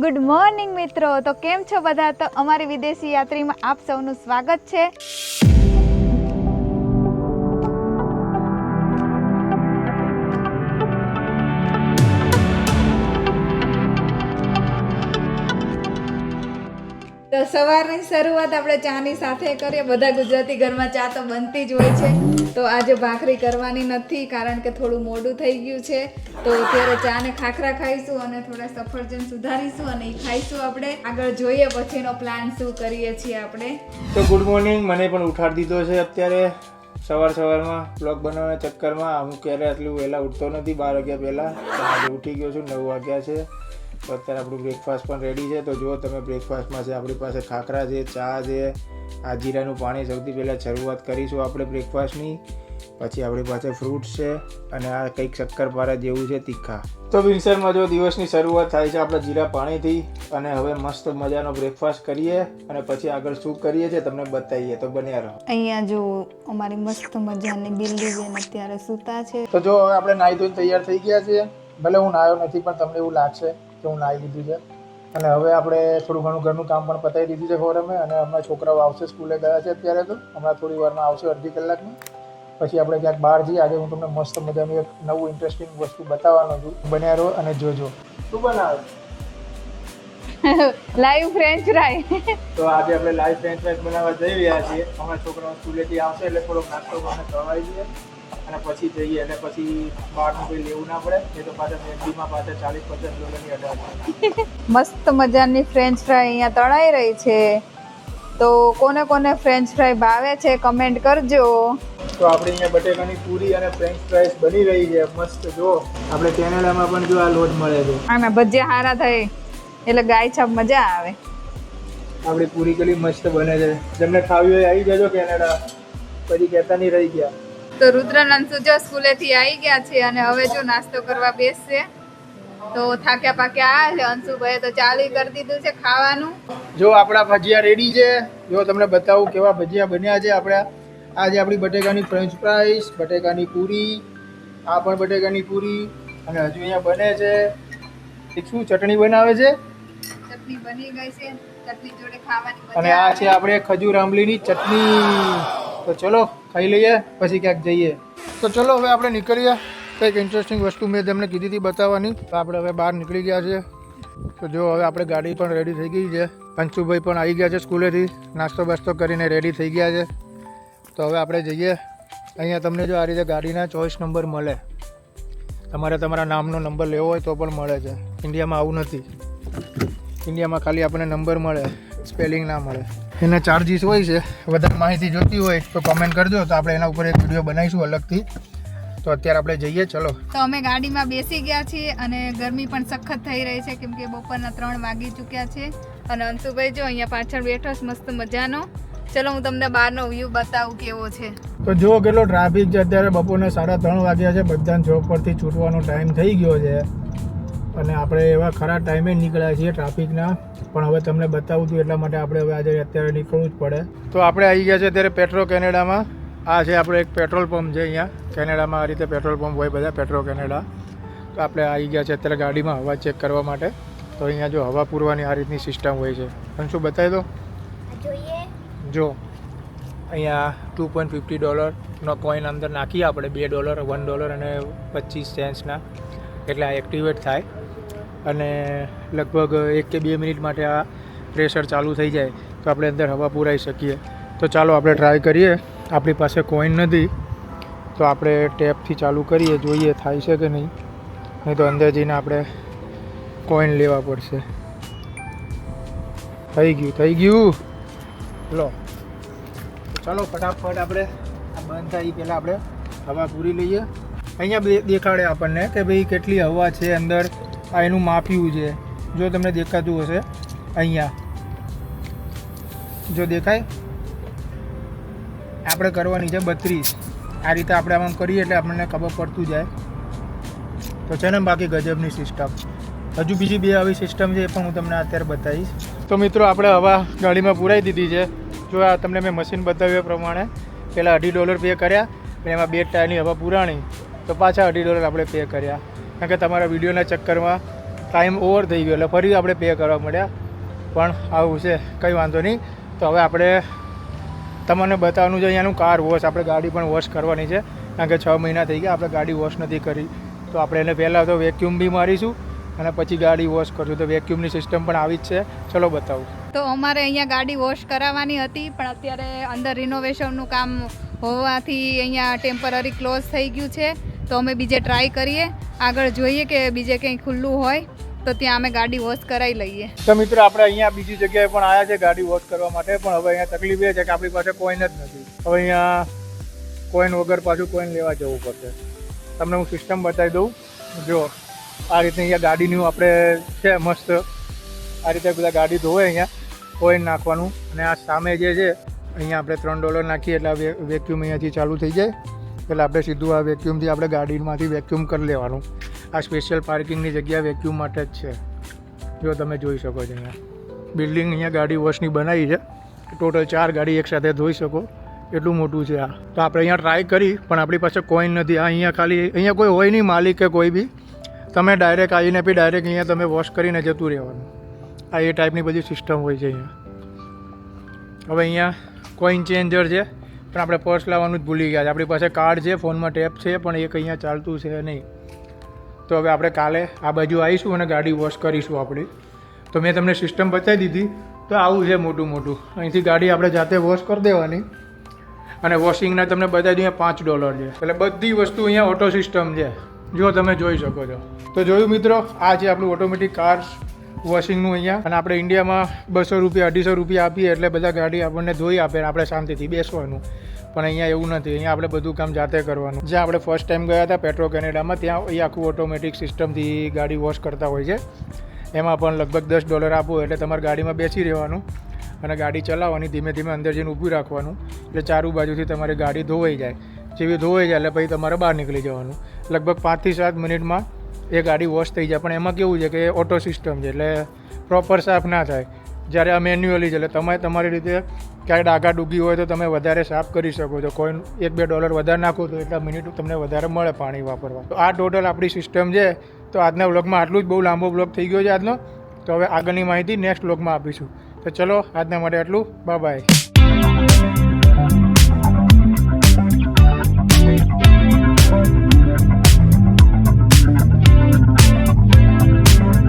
Good morning મિત્રો. તો કેમ છો બધા? તો અમારી વિદેશી યાત્રીમાં આપ સૌનું સ્વાગત છે. તો સવારની શરૂઆત આપણે ચાની સાથે કરીએ. બધા ગુજરાતી ઘરમાં ચા તો બનતી જ હોય છે. તો આજે ભાખરી કરવાની નથી કારણ કે થોડું મોડું થઈ ગયું છે. તો અત્યારે ચા ને ખાખરા ખાઈશું અને થોડા સફરજન સુધારીશું અને એ ખાઈશું આપણે. આગળ જોઈએ પછીનો પ્લાન શું કરીએ છીએ આપણે. તો ગુડ મોર્નિંગ મને પણ ઉઠાડી દીધો છે અત્યારે. સવાર સવારમાં બ્લોગ બનાવવાના ચક્કરમાં. હું ક્યારે આટલું વહેલા ઉઠતો નથી. બાર વાગ્યા પહેલાં. ઉઠી ગયો છું. નવ વાગ્યા છે. તો અત્યારે આપણું બ્રેકફાસ્ટ પણ રેડી છે. તો જુઓ તમે બ્રેકફાસ્ટમાં છે આપણી પાસે ખાખરા છે ચા છે. આ જીરાનું પાણી સૌથી પહેલાં શરૂઆત કરીશું આપણે બ્રેકફાસ્ટની પછી આપણી પાસે ફ્રૂટ્સ છે અને આ કંઈક શક્કરપારા જેવું છે તીખા. તો વિન્સરમાં જો દિવસની શરૂઆત થાય છે આપણા જીરા પાણીથી અને હવે મસ્ત મજાનો બ્રેકફાસ્ટ કરીએ અને પછી આગળ શું કરીએ છીએ તમને બતાવીએ. તો બન્યા રહો. અહીંયા જો અમારી મસ્ત મજાની બિલ્લી બેન અત્યારે સૂતા છે. તો જો હવે આપણે નાહી ધોઈને તૈયાર થઈ ગયા છીએ. ભલે હું નાહ્યો નથી પણ તમને એવું લાગશે. કે હું નાહી લીધું છે. અને હવે આપણે થોડું ઘણું ઘરનું કામ પણ પતાવી દીધું છે ખબર અમે અને હમણાં છોકરાઓ આવશે સ્કૂલે ગયા છે અત્યારે તો. હમણાં થોડી વારમાં આવશે અડધી કલાકમાં પછી આપણે ક્યાંક બહાર જઈએ. આજે હું તમને મસ્ત મજાનું એક નવું ઇન્ટરેસ્ટિંગ વસ્તુ બતાવવાનો છું. બન્યા રહો અને જોજો. શું બનાવે લાઈવ ફ્રેન્ચ ફ્રાય તો આજે આપણે લાઈવ ફ્રેન્ચ રાઈ બનાવવા જઈ રહ્યા છીએ. હમણાં છોકરાઓ સ્કૂલેથી આવશે એટલે થોડોક નાસ્તો અમે કરવાઈ દઈએ અને પછી જઈએ એટલે પછી બહારનું કોઈ લેવું ના પડે એ તો પાછા મેગડીમાં પાછા ચાલીસ પચાસ ડોલરની અઢાર મસ્ત મજાની ફ્રેન્ચ ફ્રાય અહીંયા તળાઈ રહી છે. તો કોને કોને ફ્રેન્ચ ફ્રાય ભાવે છે કમેન્ટ કરજો. તો આપણે અહીંયા બટેકાની પૂરી અને ફ્રેન્ચ ફ્રાઈઝ બની રહી છે. મસ્ત જો આપણે કેનેડામાં પણ જો આ લોટ મળે છે. આના ભજીયા હારા થાય. એટલે ગાય છાપ મજા આવે. આપણી પૂરી કલી મસ્ત બને છે. જેમને ખાવી હોય આવી જજો કેનેડા. પછી કહેતા નહીં રહી ગયા. તો રુદ્રનંદ સુજો સ્કૂલેથી આવી ગયા છે અને હવે જો નાસ્તો કરવા બેસશે તો થાક્યા પાક્યા આ છે અંશુભાઈ તો ચાલી કરી દીધું છે ખાવાનું. જો આપણા ભજીયા રેડી છે જો તમને બતાવું કેવા ભજીયા બન્યા છે આપણા. આજે આપણી બટેકાની ફ્રેન્ચ ફ્રાઈસ બટેકાની પૂરી આ પણ બટેકાની પૂરી અને હજુ અહીંયા બને છે. શું ચટણી બનાવે છે? ચટણી બની ગઈ છે ચટણી જોડે ખાવાની અને આ છે. આપણે ખજૂર આંબલીની ચટણી. તો ચલો, ખાઈ લઈએ, પછી ક્યાંક જઈએ. તો ચલો, હવે આપણે નીકળીએ. કંઈક ઇન્ટરેસ્ટિંગ વસ્તુ મેં તમને કીધી હતી બતાવવાની. તો આપણે હવે બહાર નીકળી ગયા છે તો જો, હવે આપણે ગાડી પણ રેડી થઈ ગઈ છે. પંચુભાઈ પણ આવી ગયા છે સ્કૂલેથી. નાસ્તો બાસ્તો કરીને રેડી થઈ ગયા છે. તો હવે આપણે જઈએ. અહીંયા તમને જો આ રીતે ગાડીના ચોઈસ નંબર મળે. તમારે તમારા નામનો નંબર લેવો હોય તો પણ મળે છે. ઇન્ડિયામાં આવું નથી. ઇન્ડિયામાં ખાલી આપણને નંબર મળે. સ્પેલિંગ ના મળે. એના ચાર્જીસ હોય છે વધારે માહિતી જોતી હોય તો કમેન્ટ કરજો. તો આપણે એના ઉપર એક વીડિયો બનાવીશું અલગથી. તો અત્યારે આપણે જઈએ ચલો. તો અમે ગાડીમાં બેસી ગયા છીએ અને ગરમી પણ સખત થઈ રહી છે કેમ કે બપોરના ત્રણ વાગી ચૂક્યા છે. અને અંશુભાઈ જો અહીંયા પાછળ બેઠો છે મસ્ત મજાનો. ચલો હું તમને બહારનો વ્યૂ બતાવું કેવો છે. તો જુઓ કેટલો ટ્રાફિક છે. અત્યારે બપોરના સાડા ત્રણ વાગ્યા છે. બધાને જોબ પરથી છૂટવાનો ટાઈમ થઈ ગયો છે. અને આપણે એવા ખરા ટાઈમે નીકળ્યા છીએ ટ્રાફિકના. પણ હવે તમને બતાવું છું એટલા માટે આપણે હવે આજે અત્યારે નીકળવું જ પડે. તો આપણે આવી ગયા છે અત્યારે પેટ્રો કેનેડામાં. આ છે આપણો એક પેટ્રોલ પંપ છે અહીંયા. કેનેડામાં આ રીતે પેટ્રોલ પંપ હોય બધા પેટ્રો કેનેડા. તો આપણે આવી ગયા છે અત્યારે ગાડીમાં હવા ચેક કરવા માટે. તો અહીંયા જો હવા પૂરવાની આ રીતની સિસ્ટમ હોય છે. પણ શું બતાવી દો? જો અહીંયા ટુ પોઈન્ટ ફિફ્ટી ડોલરનો કોઈન અંદર નાખીએ આપણે બે ડોલર વન ડોલર અને પચીસ સેન્ટ્સના. એટલે આ એક્ટિવેટ થાય. અને લગભગ એક કે બે મિનિટ માટે આ પ્રેશર ચાલુ થઈ જાય, તો આપણે અંદર હવા પુરાઈ શકીએ. તો ચાલો આપણે ટ્રાય કરીએ. આપણી પાસે કોઈન નથી, તો આપણે ટેપથી ચાલુ કરીએ, જોઈએ થાય છે કે નહીં. નહીં તો અંદર જઈને આપણે કોઈન લેવા પડશે. થઈ ગયું થઈ ગયું. લો. ચાલો ફટાફટ આપણે આ બંધ થાય એ પહેલાં આપણે હવા પૂરી લઈએ. અહીંયા દેખાડે આપણને કે ભાઈ કેટલી હવા છે અંદર, આ એનું માપ્યું છે. જો તમને દેખાતું હશે, અહીંયા. જો દેખાય? આપણે કરવાની છે બત્રીસ. આ રીતે આપણે આમ કરીએ એટલે આપણને ખબર પડતું જાય. તો છે ને બાકી ગજબની સિસ્ટમ હજુ બીજી બે આવી સિસ્ટમ છે એ પણ હું તમને અત્યારે બતાવીશ. તો મિત્રો, આપણે હવા ગાડીમાં પુરાઈ દીધી છે. જો આ તમને મેં મશીન બતાવ્યું પ્રમાણે. પહેલાં અઢી ડોલર પે કર્યા અને એમાં બે ટાયરની હવા પુરાણી. તો પાછા અઢી ડોલર આપણે પે કર્યા. કારણ કે તમારા વિડીયોના ચક્કરમાં ટાઈમ ઓવર થઈ ગયો, એટલે ફરી આપણે પે કરવા મળ્યા. પણ આવું છે, કંઈ વાંધો નહીં. તો હવે આપણે તમને બતાવવાનું છે, અહીંયાનું કાર વોશ આપણે ગાડી પણ વોશ કરવાની છે, કારણ કે છ મહિના થઈ ગયા, આપણે ગાડી વોશ નથી કરી. તો આપણે એને પહેલાં તો વેક્યુમ બી મારીશું, અને પછી ગાડી વોશ કરશું. તો વેક્યુમની સિસ્ટમ પણ આવી જ છે. ચલો બતાવું. તો અમારે અહીંયા ગાડી વોશ કરાવવાની હતી, પણ અત્યારે અંદર રિનોવેશનનું કામ હોવાથી અહીંયા ટેમ્પરરી ક્લોઝ થઈ ગયું છે. તો અમે બીજે ટ્રાય કરીએ. આગળ જોઈએ કે બીજે કંઈ ખુલ્લું હોય, તો ત્યાં અમે ગાડી વોશ કરાવી લઈએ. તો મિત્રો, આપણે અહીંયા બીજી જગ્યાએ પણ આવ્યા છે ગાડી વોશ કરવા માટે, પણ હવે અહીંયા તકલીફ એ છે કે આપણી પાસે કોઈન જ નથી. હવે અહીંયા કોઈન વગર પાછું કોઈન લેવા જવું પડશે. તમને હું સિસ્ટમ બતાવી દઉં. જો, આ રીતે અહીંયા ગાડીનું આપણે છે મસ્ત. આ રીતે બધા ગાડી ધોવે અહીંયા કોઈન નાખવાનું. અને આ સામે જે છે, અહીંયા આપણે ત્રણ ડોલર નાખીએ, એટલે વેક્યુમ અહીંયાથી ચાલુ થઈ જાય. એટલે આપણે સીધું આ વેક્યુમથી આપણે ગાડીમાંથી વેક્યુમ કરી લેવાનું. આ સ્પેશિયલ પાર્કિંગની જગ્યા વેક્યુમ માટે જ છે. જો તમે જોઈ શકો છો અહીંયા. બિલ્ડિંગ અહીંયા ગાડી વોશની બનાવી છે. ટોટલ ચાર ગાડી એકસાથે ધોઈ શકો. એટલું મોટું છે આ. તો આપણે અહીંયા ટ્રાય કરી, પણ આપણી પાસે કોઈન નથી. આ અહીંયા ખાલી, અહીંયા કોઈ હોય નહીં માલિક કે કોઈ બી. તમે ડાયરેક્ટ આવીને બી ડાયરેક્ટ અહીંયા તમે વોશ કરીને જતું રહેવાનું. આ એ ટાઈપની બધી સિસ્ટમ હોય છે અહીંયા. હવે અહીંયા કોઈન ચેન્જર છે. પણ આપણે પર્સ લાવવાનું જ ભૂલી ગયા આપણી પાસે કાર્ડ છે, ફોનમાં ટેપ છે, પણ એક અહીંયા ચાલતું છે નહીં. તો હવે આપણે કાલે આ બાજુ આવીશું અને ગાડી વોશ કરીશું આપણી. તો મેં તમને સિસ્ટમ બતાવી દીધી. તો આવું છે મોટું મોટું. અહીંથી ગાડી આપણે જાતે વોશ કરી દેવાની. અને વોશિંગના તમને બતાવી દઈએ પાંચ ડોલર છે. એટલે બધી વસ્તુ અહીંયા ઓટો સિસ્ટમ છે. જો તમે જોઈ શકો છો. તો જોયું મિત્રો, આ છે આપણું ઓટોમેટિક કાર વોશિંગનું અહીંયા. અને આપણે ઇન્ડિયામાં બસો રૂપિયા, અઢીસો રૂપિયા આપીએ એટલે બધા ગાડી આપણને ધોઈ આપે આપણે શાંતિથી બેસવાનું. પણ અહીંયા એવું નથી. અહીંયા આપણે બધું કામ જાતે કરવાનું. જ્યાં આપણે ફર્સ્ટ ટાઈમ ગયા હતા પેટ્રો કેનેડામાં ત્યાં એ આખું ઓટોમેટિક સિસ્ટમથી ગાડી વોશ કરતા હોય છે. એમાં પણ લગભગ દસ ડોલર આપો એટલે તમારે ગાડીમાં બેસી રહેવાનું અને ગાડી ચલાવવાની, ધીમે ધીમે અંદર જઈને ઊભી રાખવાનું. એટલે ચારું બાજુથી તમારી ગાડી ધોવાઈ જાય. જેવી ધોવાઈ જાય એટલે પછી તમારે બહાર નીકળી જવાનું. લગભગ પાંચથી સાત મિનિટમાં એ ગાડી વોશ થઈ જાય. પણ એમાં કેવું છે કે ઓટો સિસ્ટમ છે, એટલે પ્રોપર સાફ ના થાય. જ્યારે આ મેન્યુઅલી છે, એટલે તમે તમારી રીતે ક્યાંય ડાઘા ડૂબી હોય તો તમે વધારે સાફ કરી શકો છો. કોઈ એક બે ડોલર વધારે નાખો તો એટલા મિનિટ તમને વધારે મળે પાણી વાપરવા. તો આ ટોટલ આપણી સિસ્ટમ છે. તો આજના વ્લોગમાં આટલું જ. બહુ લાંબો વ્લોગ થઈ ગયો છે આજનો. તો હવે આગળની માહિતી નેક્સ્ટ વ્લોગમાં આપીશું. તો ચલો, આજના માટે આટલું. Bye bye